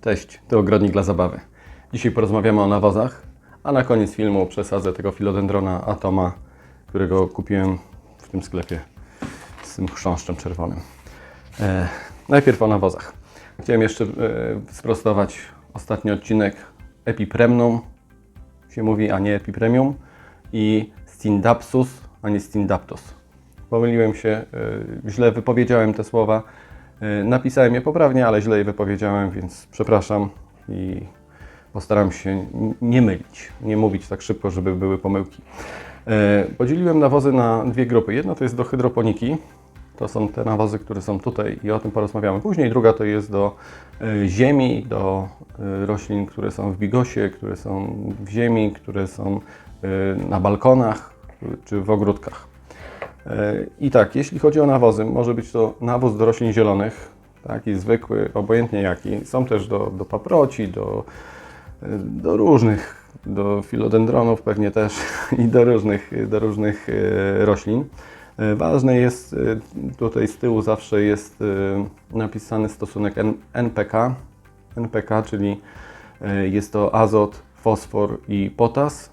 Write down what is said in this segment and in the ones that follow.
Cześć, to Ogrodnik dla Zabawy. Dzisiaj porozmawiamy o nawozach, a na koniec filmu przesadzę tego filodendrona Atoma, którego kupiłem w tym sklepie z tym chrząszczem czerwonym. E, najpierw o nawozach. Chciałem jeszcze e, sprostować ostatni odcinek Epipremnum, się mówi, a nie Epipremium i Stindapsus, a nie Stindaptus. Pomyliłem się, e, źle wypowiedziałem te słowa. E, Napisałem je poprawnie, ale źle je wypowiedziałem, więc przepraszam i postaram się nie mylić, nie mówić tak szybko, żeby były pomyłki. E, Podzieliłem nawozy na dwie grupy. Jedna to jest do hydroponiki. To są te nawozy, które są tutaj i o tym porozmawiamy później. Druga to jest do e, ziemi, do roślin, które są w bigosie, które są w ziemi, które są na balkonach czy w ogródkach. E, I tak, jeśli chodzi o nawozy, może być to nawóz do roślin zielonych, taki zwykły, obojętnie jaki. Są też do, do paproci, do, e, do różnych, do filodendronów pewnie też i do różnych, do różnych e, roślin. Ważne jest, tutaj z tyłu zawsze jest napisany stosunek NPK, NPK, czyli jest to azot, fosfor i potas,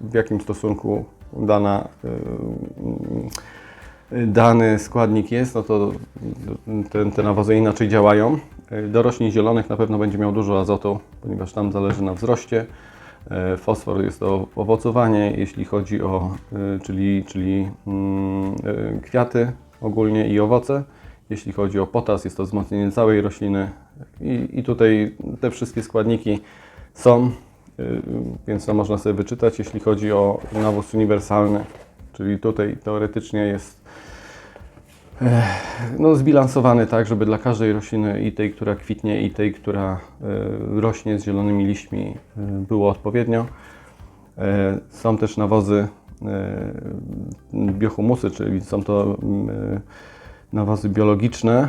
w jakim stosunku dana e, dany składnik jest, no to te, te nawozy inaczej działają. Do roślin zielonych na pewno będzie miał dużo azotu, ponieważ tam zależy na wzroście. Fosfor jest to owocowanie, jeśli chodzi o, czyli, czyli mm, kwiaty ogólnie i owoce. Jeśli chodzi o potas, jest to wzmocnienie całej rośliny. I, i tutaj te wszystkie składniki są, y, więc to można sobie wyczytać. Jeśli chodzi o nawóz uniwersalny, czyli tutaj teoretycznie jest e, no, zbilansowany tak, żeby dla każdej rośliny, i tej, która kwitnie, i tej, która e, rośnie z zielonymi liśćmi, e, było odpowiednio. Są też nawozy biohumusy, czyli są to mm, nawozy biologiczne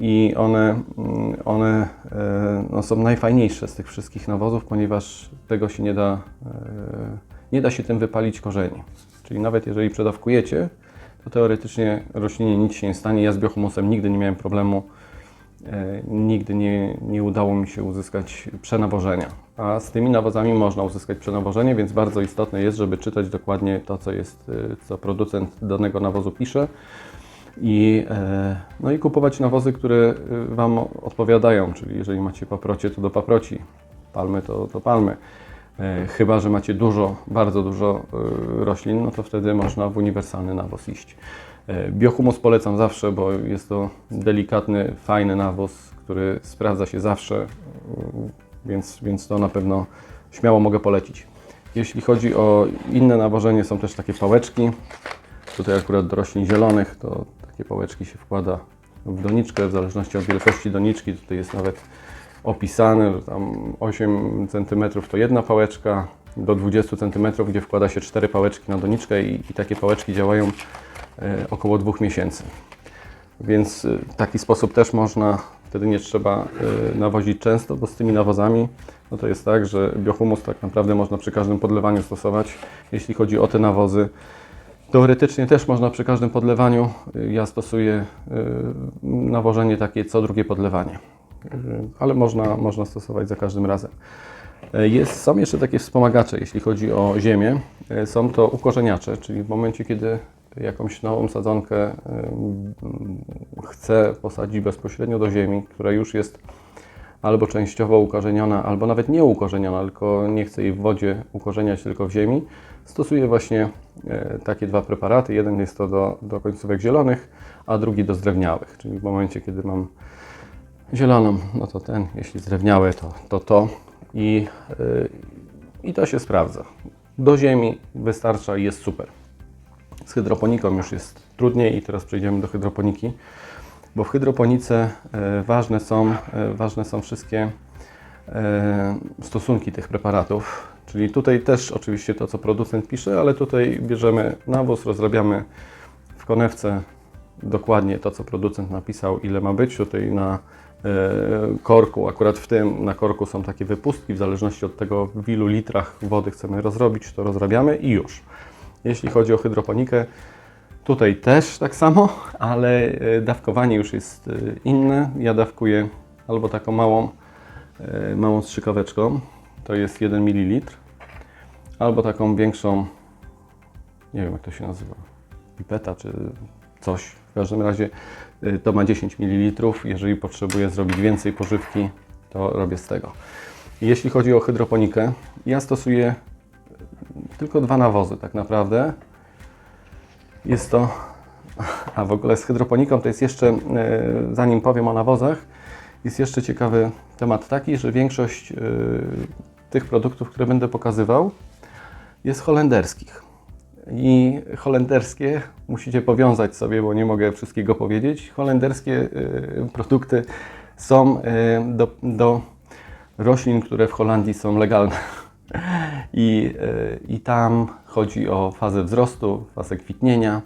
i one, mm, one e, no, są najfajniejsze z tych wszystkich nawozów, ponieważ tego się nie da, e, nie da się tym wypalić korzeni. Czyli nawet jeżeli przedawkujecie, to teoretycznie roślinie nic się nie stanie. Ja z biohumusem nigdy nie miałem problemu. E, Nigdy nie, nie udało mi się uzyskać przenawożenia. A z tymi nawozami można uzyskać przenawożenie, więc bardzo istotne jest, żeby czytać dokładnie to, co jest, co producent danego nawozu pisze. I, e, no i kupować nawozy, które e, Wam odpowiadają, czyli jeżeli macie paprocie, to do paproci, palmy to do palmy. E, Chyba, że macie dużo, bardzo dużo roślin, no to wtedy można w uniwersalny nawóz iść. Biohumus polecam zawsze, bo jest to delikatny, fajny nawóz, który sprawdza się zawsze, więc, więc to na pewno śmiało mogę polecić. Jeśli chodzi o inne nawożenie, są też takie pałeczki. Tutaj akurat do roślin zielonych to takie pałeczki się wkłada w doniczkę, w zależności od wielkości doniczki. Tutaj jest nawet opisane, że tam 8 cm to jedna pałeczka, do 20 cm, gdzie wkłada się 4 pałeczki na doniczkę i, i takie pałeczki działają e, około 2 miesięcy. Więc y, taki sposób też można, wtedy nie trzeba y, nawozić często, bo z tymi nawozami no to jest tak, że biohumus tak naprawdę można przy każdym podlewaniu stosować. Jeśli chodzi o te nawozy, teoretycznie też można przy każdym podlewaniu. y, Ja stosuję y, nawożenie takie co drugie podlewanie, Y, ale można, można stosować za każdym razem. E, Jest, są jeszcze takie wspomagacze, jeśli chodzi o ziemię. E, Są to ukorzeniacze, czyli w momencie, kiedy jakąś nową sadzonkę em, chcę posadzić bezpośrednio do ziemi, która już jest albo częściowo ukorzeniona, albo nawet nie ukorzeniona, tylko nie chcę jej w wodzie ukorzeniać, tylko w ziemi, stosuję właśnie e, takie dwa preparaty. Jeden jest to do, do końcówek zielonych, a drugi do zdrewniałych, czyli w momencie, kiedy mam zieloną, no to ten, jeśli zdrewniałe, to to. to. I, yy, I to się sprawdza. Do ziemi wystarcza i jest super. Z hydroponiką już jest trudniej i teraz przejdziemy do hydroponiki, bo w hydroponice e, ważne są, e, ważne są wszystkie e, stosunki tych preparatów. Czyli tutaj też oczywiście to, co producent pisze, ale tutaj bierzemy nawóz, rozrabiamy w konewce dokładnie to, co producent napisał, ile ma być. Tutaj na korku, akurat w tym na korku są takie wypustki, w zależności od tego, w ilu litrach wody chcemy rozrobić, to rozrabiamy i już. Jeśli chodzi o hydroponikę, tutaj też tak samo, ale e, dawkowanie już jest e, inne. Ja dawkuję albo taką małą e, małą strzykaweczką, to jest 1 ml, albo taką większą, nie wiem jak to się nazywa, pipeta czy coś. W każdym razie to ma 10 ml. Jeżeli potrzebuję zrobić więcej pożywki, to robię z tego. Jeśli chodzi o hydroponikę, ja stosuję tylko dwa nawozy tak naprawdę. Jest to, a w ogóle z hydroponiką to jest jeszcze, y, zanim powiem o nawozach, jest jeszcze ciekawy temat taki, że większość y, tych produktów, które będę pokazywał, jest holenderskich. I holenderskie musicie powiązać sobie, bo nie mogę wszystkiego powiedzieć. Holenderskie y, produkty są do, do roślin, które w Holandii są legalne. I, y, I tam chodzi o fazę wzrostu, fazę kwitnienia.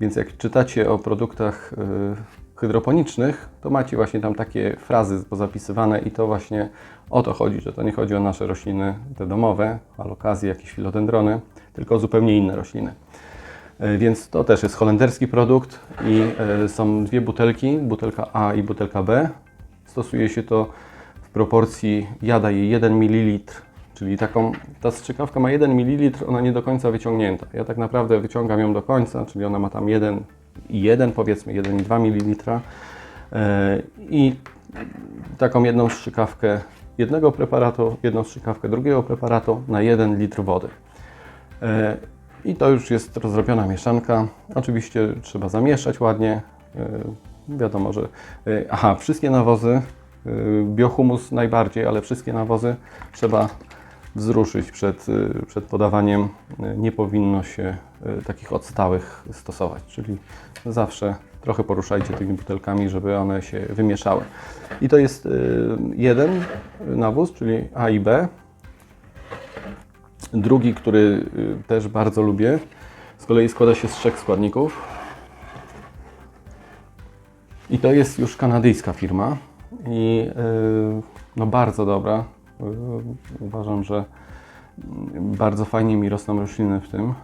Więc jak czytacie o produktach y, hydroponicznych, to macie właśnie tam takie frazy pozapisywane i to właśnie o to chodzi, że to nie chodzi o nasze rośliny te domowe, alokazje, jakieś filodendrony, tylko o zupełnie inne rośliny. E, Więc to też jest holenderski produkt i e, są dwie butelki, butelka A i butelka B. Stosuje się to w proporcji, ja daję 1 ml, czyli taką, ta strzykawka ma 1 ml, ona nie do końca wyciągnięta. Ja tak naprawdę wyciągam ją do końca, czyli ona ma tam 1 i 1, powiedzmy 1,2 ml. E, I taką jedną strzykawkę jednego preparatu, jedną strzykawkę drugiego preparatu na 1 litr wody. E, I to już jest rozrobiona mieszanka. Oczywiście trzeba zamieszać ładnie. E, Wiadomo, że. Aha, wszystkie nawozy, biohumus najbardziej, ale wszystkie nawozy trzeba wzruszyć przed, e, przed podawaniem. E, Nie powinno się e, takich odstałych stosować, czyli zawsze trochę poruszajcie tymi butelkami, żeby one się wymieszały. I to jest jeden nawóz, czyli A i B. Drugi, który y, też bardzo lubię, z kolei składa się z trzech składników. I to jest już kanadyjska firma i y, no bardzo dobra. Y, Uważam, że bardzo fajnie mi rosną rośliny w tym. Y,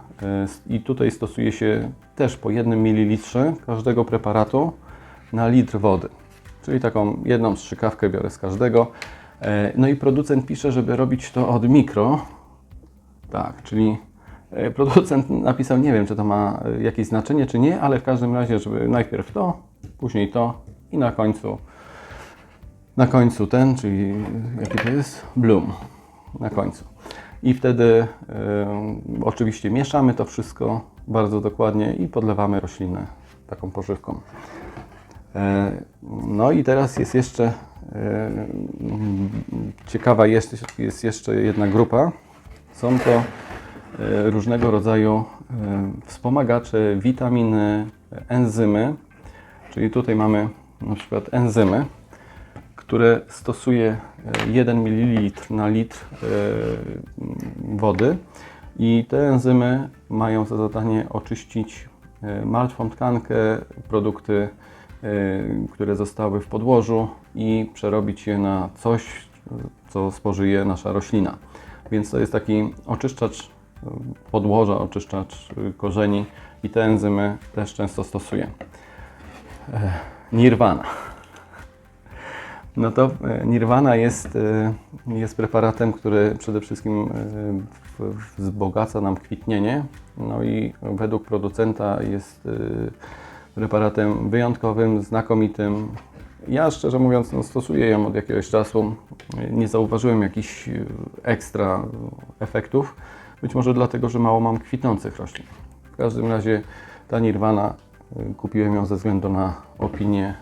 I tutaj stosuje się też po jednym mililitrze każdego preparatu na litr wody. Czyli taką jedną strzykawkę biorę z każdego. E, No i producent pisze, żeby robić to od mikro, tak, czyli producent napisał, nie wiem, czy to ma jakieś znaczenie, czy nie, ale w każdym razie, żeby najpierw to, później to i na końcu, na końcu ten, czyli jaki to jest? Bloom, na końcu. I wtedy e, oczywiście mieszamy to wszystko bardzo dokładnie i podlewamy rośliny taką pożywką. E, No i teraz jest jeszcze e, ciekawa jest, jest jeszcze jedna grupa. Są to różnego rodzaju wspomagacze, witaminy, enzymy. Czyli tutaj mamy na przykład enzymy, które stosuje e, 1 ml na litr e, wody i te enzymy mają za zadanie oczyścić e, martwą tkankę, produkty, e, które zostały w podłożu i przerobić je na coś, co spożyje nasza roślina. Więc to jest taki oczyszczacz e, podłoża, oczyszczacz e, korzeni i te enzymy też często stosuję. E, Nirvana. No to e, Nirvana jest, e, jest preparatem, który przede wszystkim e, wzbogaca nam kwitnienie. No i według producenta jest preparatem wyjątkowym, znakomitym. Ja szczerze mówiąc no, stosuję ją od jakiegoś czasu. Nie zauważyłem jakichś ekstra efektów. Być może dlatego, że mało mam kwitnących roślin. W każdym razie ta Nirvana, e, kupiłem ją ze względu na opinię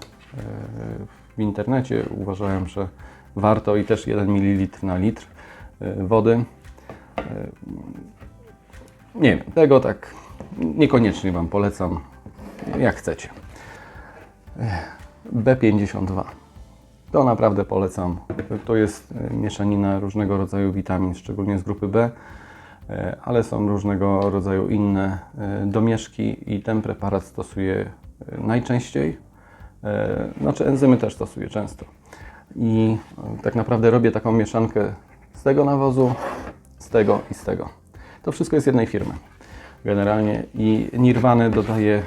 w internecie. Uważałem, że warto i też 1 ml na litr e, wody. E, Nie wiem, tego tak niekoniecznie Wam polecam, jak chcecie. Ech, B52. To naprawdę polecam. To jest e, mieszanina różnego rodzaju witamin, szczególnie z grupy B, e, ale są różnego rodzaju inne e, domieszki i ten preparat stosuję e, najczęściej. E, Znaczy enzymy też stosuję często. I e, tak naprawdę robię taką mieszankę z tego nawozu, z tego i z tego. To wszystko jest jednej firmy. generalnie i nirwane dodaję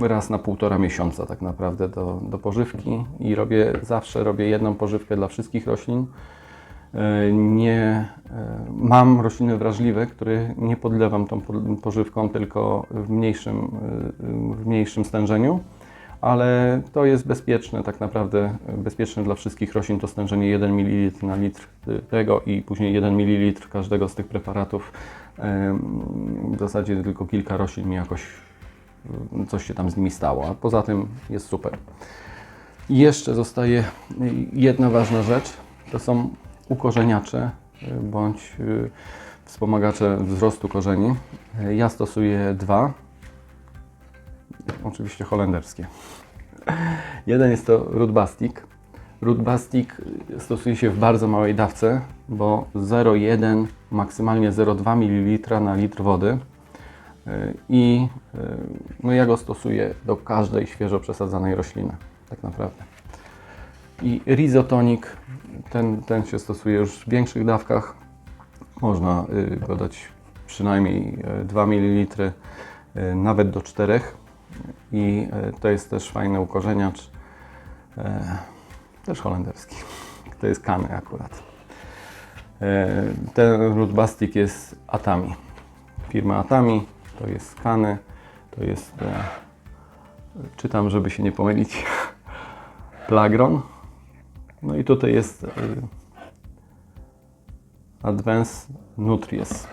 raz na półtora miesiąca tak naprawdę do, do pożywki i robię zawsze robię jedną pożywkę dla wszystkich roślin. E, Nie mam rośliny wrażliwe, które nie podlewam tą po- pożywką tylko w mniejszym, w mniejszym stężeniu, ale to jest bezpieczne, tak naprawdę e, bezpieczne dla wszystkich roślin to stężenie 1 ml na litr e, tego i później 1 ml każdego z tych preparatów. W zasadzie tylko kilka roślin mi jakoś e, coś się tam z nimi stało, a poza tym jest super. Jeszcze zostaje jedna ważna rzecz, to są ukorzeniacze bądź wspomagacze wzrostu korzeni. Ja stosuję dwa, oczywiście holenderskie. Jeden jest to. Rootbastic y, stosuje się w bardzo małej dawce, bo 0,1, maksymalnie 0,2 ml na litr wody. Y, I y, no ja go stosuję do każdej świeżo przesadzanej rośliny, tak naprawdę. I Rizotonic, ten, ten się stosuje już w większych dawkach. Można go dać przynajmniej y, 2 ml, nawet do 4. I y, to jest też fajny ukorzeniacz, y, też holenderski. To jest kany akurat. Y, Ten Rootbastic jest Atami. Firma Atami, to jest kany, to jest, e, czytam, żeby się nie pomylić, Plagron. No i tutaj jest Advanced Nutries.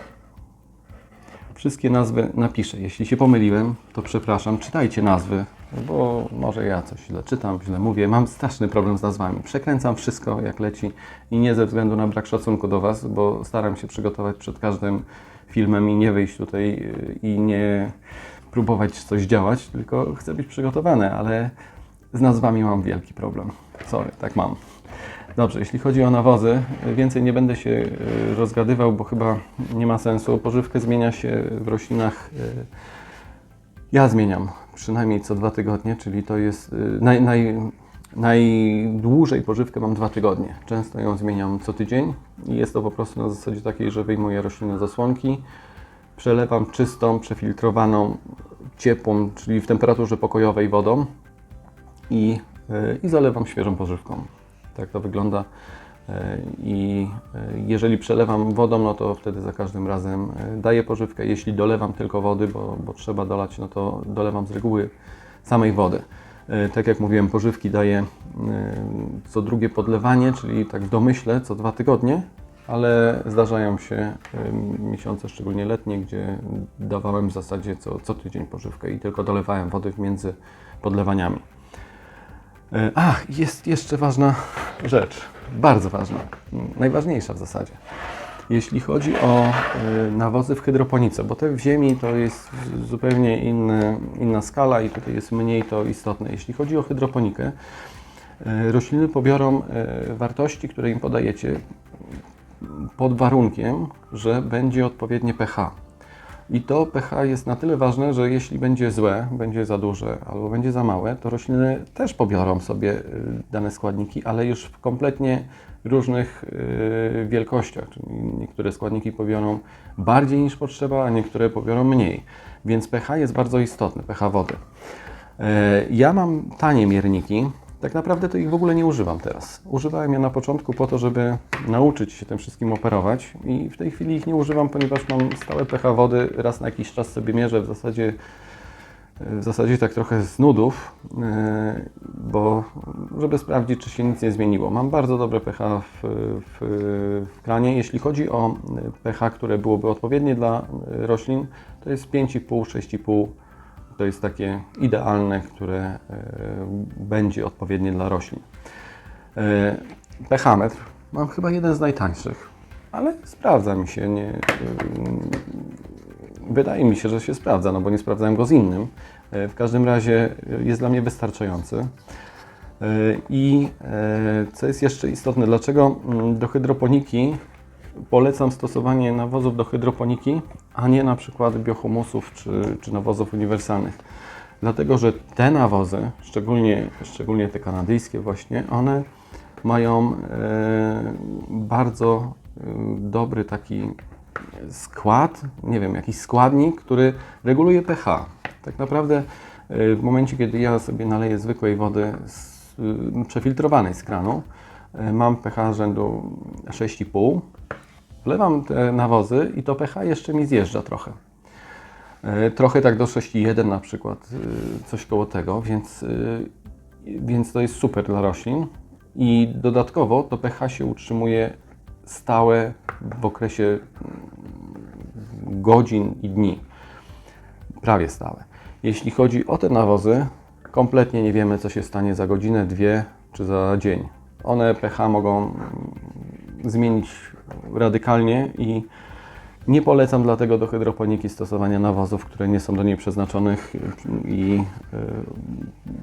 Wszystkie nazwy napiszę. Jeśli się pomyliłem, to przepraszam. Czytajcie nazwy, bo może ja coś źle czytam, źle mówię. Mam straszny problem z nazwami. Przekręcam wszystko jak leci i nie ze względu na brak szacunku do Was, bo staram się przygotować przed każdym filmem i nie wyjść tutaj y, i nie próbować coś działać, tylko chcę być przygotowany, ale z nazwami mam wielki problem. Sorry, tak mam. Dobrze, jeśli chodzi o nawozy, więcej nie będę się y, rozgadywał, bo chyba nie ma sensu. Pożywkę zmienia się w roślinach. y, Ja zmieniam przynajmniej co dwa tygodnie, czyli to jest y, naj, naj, najdłużej pożywkę mam dwa tygodnie. Często ją zmieniam co tydzień i jest to po prostu na zasadzie takiej, że wyjmuję rośliny z osłonki, przelewam czystą, przefiltrowaną, ciepłą, czyli w temperaturze pokojowej wodą i, i zalewam świeżą pożywką. Tak to wygląda. Y, I y, jeżeli przelewam wodą, no to wtedy za każdym razem y, daję pożywkę. Jeśli dolewam tylko wody, bo, bo trzeba dolać, no to dolewam z reguły samej wody. Tak jak mówiłem, pożywki daję co drugie podlewanie, czyli tak w domyśle co dwa tygodnie, ale zdarzają się miesiące, szczególnie letnie, gdzie dawałem w zasadzie co, co tydzień pożywkę i tylko dolewałem wody między podlewaniami. E, Ach, jest jeszcze ważna rzecz, bardzo ważna, m, najważniejsza w zasadzie. Jeśli chodzi o e, nawozy w hydroponice, bo te w ziemi to jest zupełnie inny, inna skala i tutaj jest mniej to istotne. Jeśli chodzi o hydroponikę, e, rośliny pobiorą e, wartości, które im podajecie pod warunkiem, że będzie odpowiednie pH. I to pH jest na tyle ważne, że jeśli będzie złe, będzie za duże albo będzie za małe, to rośliny też pobiorą sobie y, dane składniki, ale już w kompletnie różnych y, wielkościach. Czyli niektóre składniki pobiorą bardziej niż potrzeba, a niektóre pobiorą mniej. Więc pH jest bardzo istotne, pH wody. E, Ja mam tanie mierniki. Tak naprawdę to ich w ogóle nie używam teraz. Używałem je na początku po to, żeby nauczyć się tym wszystkim operować i w tej chwili ich nie używam, ponieważ mam stałe pH wody, raz na jakiś czas sobie mierzę w zasadzie w zasadzie tak trochę z nudów, e, bo żeby sprawdzić, czy się nic nie zmieniło. Mam bardzo dobre pH w, w, w kranie. Jeśli chodzi o pH, które byłoby odpowiednie dla roślin, to jest 5,5, 6,5. To jest takie idealne, które e, będzie odpowiednie dla roślin. E, pH-metr mam chyba jeden z najtańszych, ale sprawdza mi się. Nie, Wydaje mi się, że się sprawdza, no bo nie sprawdzałem go z innym. E, W każdym razie e, jest dla mnie wystarczający. E, I e, co jest jeszcze istotne, dlaczego mm, do hydroponiki polecam stosowanie nawozów do hydroponiki, a nie na przykład biohumusów czy, czy nawozów uniwersalnych. Dlatego, że te nawozy, szczególnie, szczególnie te kanadyjskie właśnie, one mają e, bardzo e, dobry taki skład, nie wiem, jakiś składnik, który reguluje pH. Tak naprawdę y, w momencie, kiedy ja sobie naleję zwykłej wody z, przefiltrowanej z kranu, y, mam pH rzędu 6,5, wlewam te nawozy i to pH jeszcze mi zjeżdża trochę. E, Trochę tak do 6,1 na przykład, y, coś koło tego, więc, y, więc to jest super dla roślin. I dodatkowo to pH się utrzymuje stałe w okresie mm, godzin i dni. Prawie stałe. Jeśli chodzi o te nawozy, kompletnie nie wiemy, co się stanie za godzinę, dwie czy za dzień. One pH mogą mm, zmienić radykalnie i nie polecam dlatego do hydroponiki stosowania nawozów, które nie są do niej przeznaczonych i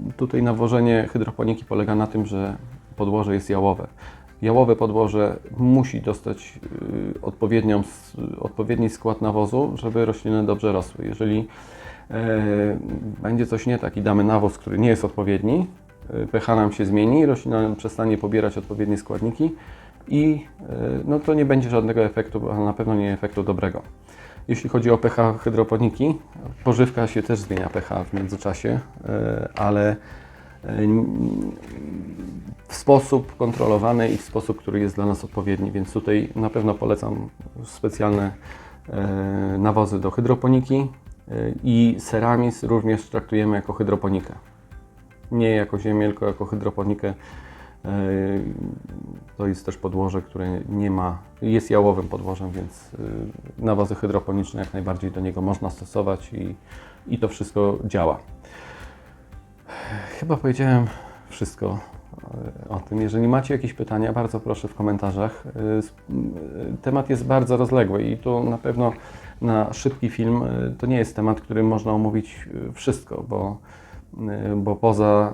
y, tutaj nawożenie hydroponiki polega na tym, że podłoże jest jałowe. Jałowe podłoże musi dostać y, odpowiednią, odpowiedni skład nawozu, żeby rośliny dobrze rosły. Jeżeli e, będzie coś nie tak i damy nawóz, który nie jest odpowiedni, pH nam się zmieni, roślina przestanie pobierać odpowiednie składniki i e, no to nie będzie żadnego efektu, a na pewno nie efektu dobrego. Jeśli chodzi o pH hydroponiki, pożywka się też zmienia pH w międzyczasie, e, ale e, w sposób kontrolowany i w sposób, który jest dla nas odpowiedni, więc tutaj na pewno polecam specjalne nawozy do hydroponiki i ceramis również traktujemy jako hydroponikę. Nie jako ziemię, tylko jako hydroponikę. E, To jest też podłoże, które nie ma, jest jałowym podłożem, więc y, nawozy hydroponiczne jak najbardziej do niego można stosować i, i to wszystko działa. Chyba powiedziałem wszystko y, o tym. Jeżeli macie jakieś pytania, bardzo proszę w komentarzach. Temat jest bardzo rozległy i tu na pewno na szybki film to nie jest temat, który można omówić wszystko, bo, bo poza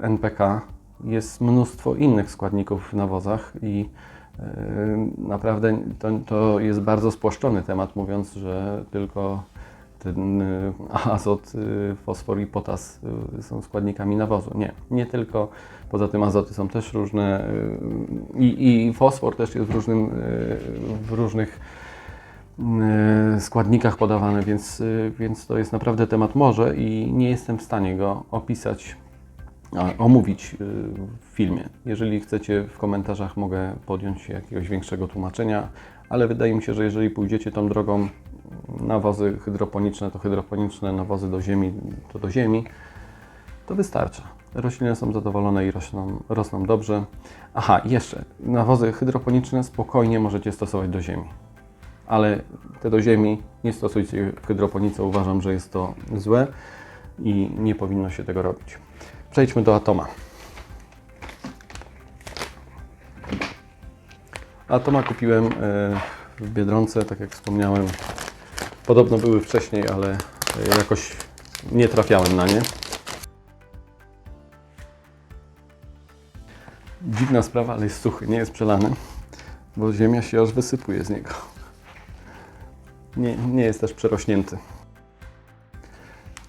NPK jest mnóstwo innych składników w nawozach i y, naprawdę to, to jest bardzo spłaszczony temat, mówiąc, że tylko ten y, azot, y, fosfor i potas są składnikami nawozu. Nie, nie tylko. Poza tym azoty są też różne i, i fosfor też jest w, różnym, w różnych składnikach podawany, więc, więc to jest naprawdę temat morze i nie jestem w stanie go opisać, omówić y, w filmie. Jeżeli chcecie, w komentarzach mogę podjąć się jakiegoś większego tłumaczenia, ale wydaje mi się, że jeżeli pójdziecie tą drogą nawozy hydroponiczne, to hydroponiczne, nawozy do ziemi, to do ziemi, to wystarcza. Rośliny są zadowolone i rosną, rosną dobrze. Aha, jeszcze, nawozy hydroponiczne spokojnie możecie stosować do ziemi. Ale te do ziemi nie stosujcie w hydroponice, uważam, że jest to złe i nie powinno się tego robić. Przejdźmy do atoma. Atoma kupiłem e, w Biedronce, tak jak wspomniałem. Podobno były wcześniej, ale e, jakoś nie trafiałem na nie. Dziwna sprawa, ale jest suchy, nie jest przelany, bo ziemia się aż wysypuje z niego. Nie, nie jest też przerośnięty.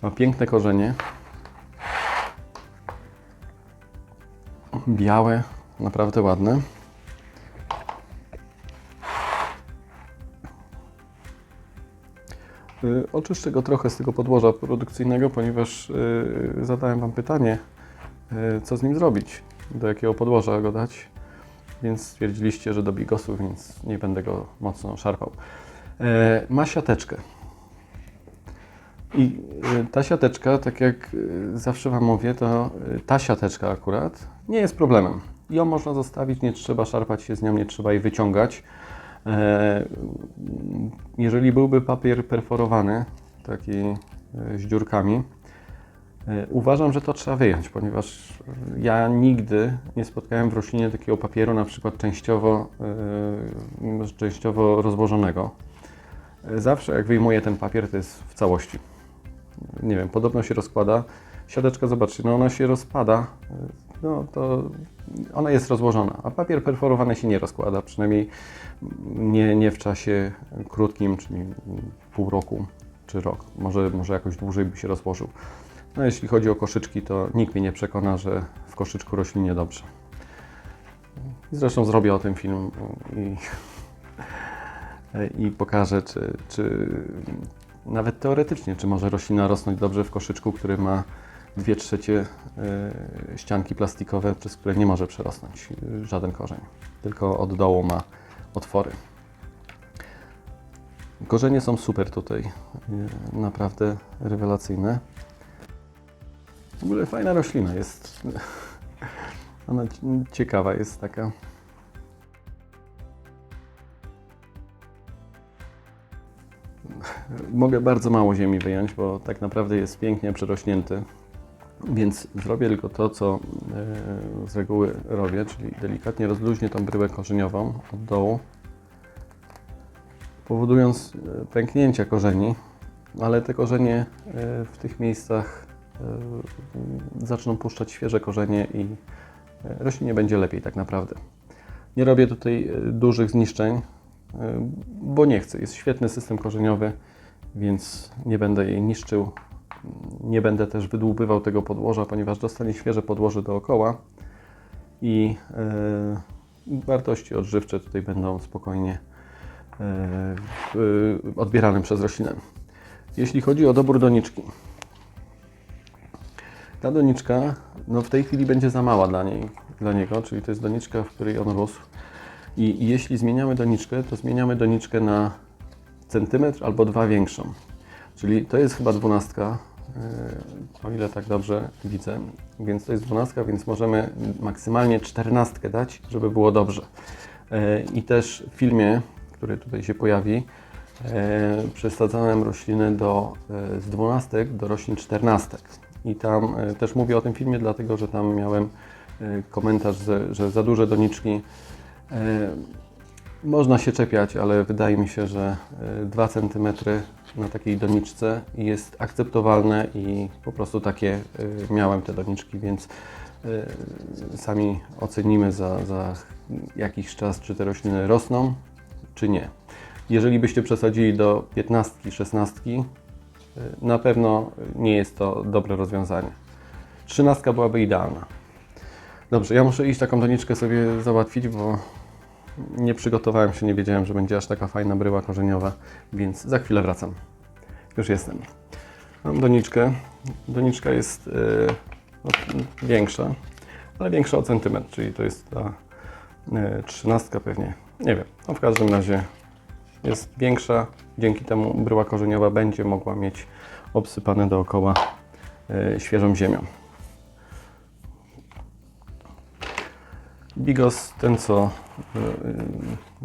Ma piękne korzenie. Białe, naprawdę ładne. Y, Oczyszczę go trochę z tego podłoża produkcyjnego, ponieważ y, zadałem Wam pytanie, y, co z nim zrobić, do jakiego podłoża go dać, więc stwierdziliście, że do bigosów, więc nie będę go mocno szarpał. Ma siateczkę. I y, ta siateczka, tak jak y, zawsze Wam mówię, to y, ta siateczka akurat nie jest problemem. Ją można zostawić, nie trzeba szarpać się z nią, nie trzeba jej wyciągać. E, Jeżeli byłby papier perforowany, taki e, z dziurkami, e, uważam, że to trzeba wyjąć, ponieważ ja nigdy nie spotkałem w roślinie takiego papieru, na przykład częściowo, częściowo rozłożonego. Zawsze jak wyjmuję ten papier, to jest w całości. Nie wiem, podobno się rozkłada. Siadeczka, zobaczcie, no ona się rozpada. No to ona jest rozłożona, a papier perforowany się nie rozkłada, przynajmniej nie, nie w czasie krótkim, czyli pół roku czy rok. Może, może jakoś dłużej by się rozłożył. No jeśli chodzi o koszyczki, to nikt mnie nie przekona, że w koszyczku roślinie dobrze. Zresztą zrobię o tym film i i pokażę, czy, czy nawet teoretycznie, czy może roślina rosnąć dobrze w koszyczku, który ma 2 trzecie e, ścianki plastikowe, przez które nie może przerosnąć e, żaden korzeń, tylko od dołu ma otwory. Korzenie są super tutaj, e, naprawdę rewelacyjne. W ogóle fajna roślina jest. Ona ci- ciekawa jest taka. Mogę bardzo mało ziemi wyjąć, bo tak naprawdę jest pięknie przerośnięty. Więc zrobię tylko to, co e, z reguły robię, czyli delikatnie rozluźnię tą bryłę korzeniową od dołu, powodując e, pęknięcia korzeni, ale te korzenie e, w tych miejscach zaczną puszczać świeże korzenie i roślinie będzie lepiej tak naprawdę. Nie robię tutaj dużych zniszczeń, bo nie chcę. Jest świetny system korzeniowy, więc nie będę jej niszczył. Nie będę też wydłubywał tego podłoża, ponieważ dostanie świeże podłoże dookoła i e, wartości odżywcze tutaj będą spokojnie e, odbierane przez roślinę. Jeśli chodzi o dobór doniczki, ta doniczka no w tej chwili będzie za mała dla, niej, dla niego, czyli to jest doniczka, w której on rósł. I, I jeśli zmieniamy doniczkę, to zmieniamy doniczkę na centymetr albo dwa większą. Czyli to jest chyba dwunastka, yy, o ile tak dobrze widzę. Więc to jest dwunastka, więc możemy maksymalnie czternastkę dać, żeby było dobrze. Yy, I też w filmie, który tutaj się pojawi, yy, przesadzałem rośliny do, z dwunastek do roślin czternastek. I tam też mówię o tym filmie, dlatego że tam miałem komentarz, że, za duże doniczki można się czepiać, ale wydaje mi się, że y, 2 cm na takiej doniczce jest akceptowalne i po prostu takie y, miałem te doniczki, więc y, sami ocenimy za, za jakiś czas, czy te rośliny rosną, czy nie. Jeżeli byście przesadzili do 15, 16, y, na pewno nie jest to dobre rozwiązanie. 13 byłaby idealna. Dobrze, ja muszę iść taką doniczkę sobie załatwić, bo nie przygotowałem się, nie wiedziałem, że będzie aż taka fajna bryła korzeniowa, więc za chwilę wracam. Już jestem. Mam doniczkę. Doniczka jest no, większa, ale większa o centymetr, czyli to jest ta e, trzynastka pewnie. Nie wiem. No, w każdym razie jest większa. Dzięki temu bryła korzeniowa będzie mogła mieć obsypane dookoła e, świeżą ziemią. Bigos, ten co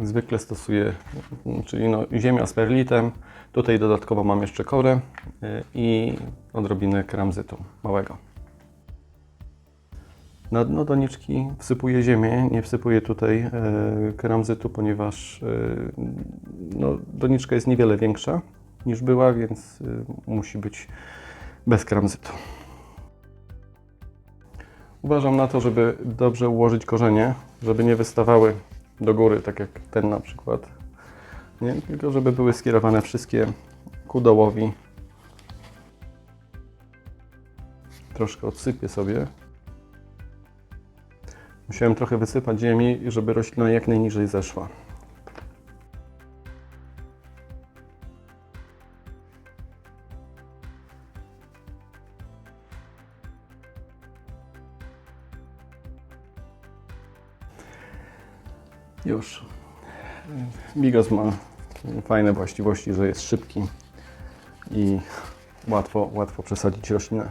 y, zwykle stosuję, czyli no, ziemia z perlitem. Tutaj dodatkowo mam jeszcze korę y, i odrobinę keramzytu małego. Na dno doniczki wsypuję ziemię, nie wsypuję tutaj y, ponieważ y, no, doniczka jest niewiele większa niż była, więc y, musi być bez keramzytu. Uważam na to, żeby dobrze ułożyć korzenie, żeby nie wystawały do góry, tak jak ten na przykład. Nie? Tylko żeby były skierowane wszystkie ku dołowi. Troszkę odsypię sobie. Musiałem trochę wysypać ziemi, żeby roślina jak najniżej zeszła. Już. Bigos ma fajne właściwości, że jest szybki i łatwo, łatwo przesadzić roślinę.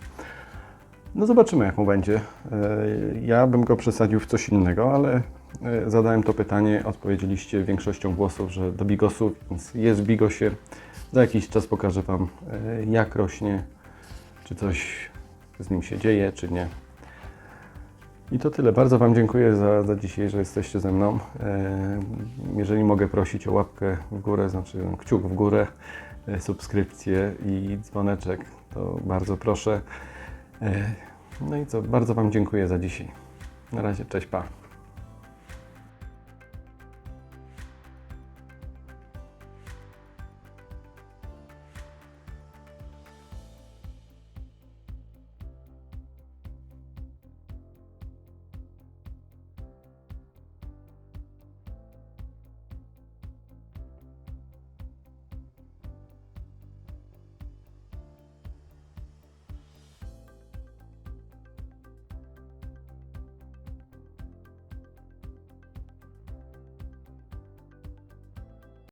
No zobaczymy, jak mu będzie. E, Ja bym go przesadził w coś innego, ale e, zadałem to pytanie, odpowiedzieliście większością głosów, że do bigosu, więc jest w bigosie. Za jakiś czas pokażę Wam, e, jak rośnie, czy coś z nim się dzieje, czy nie. I to tyle. Bardzo Wam dziękuję za, za dzisiaj, że jesteście ze mną. E, Jeżeli mogę prosić o łapkę w górę, znaczy kciuk w górę, e, subskrypcję i dzwoneczek, to bardzo proszę. E, No i co, bardzo Wam dziękuję za dzisiaj. Na razie, cześć, pa.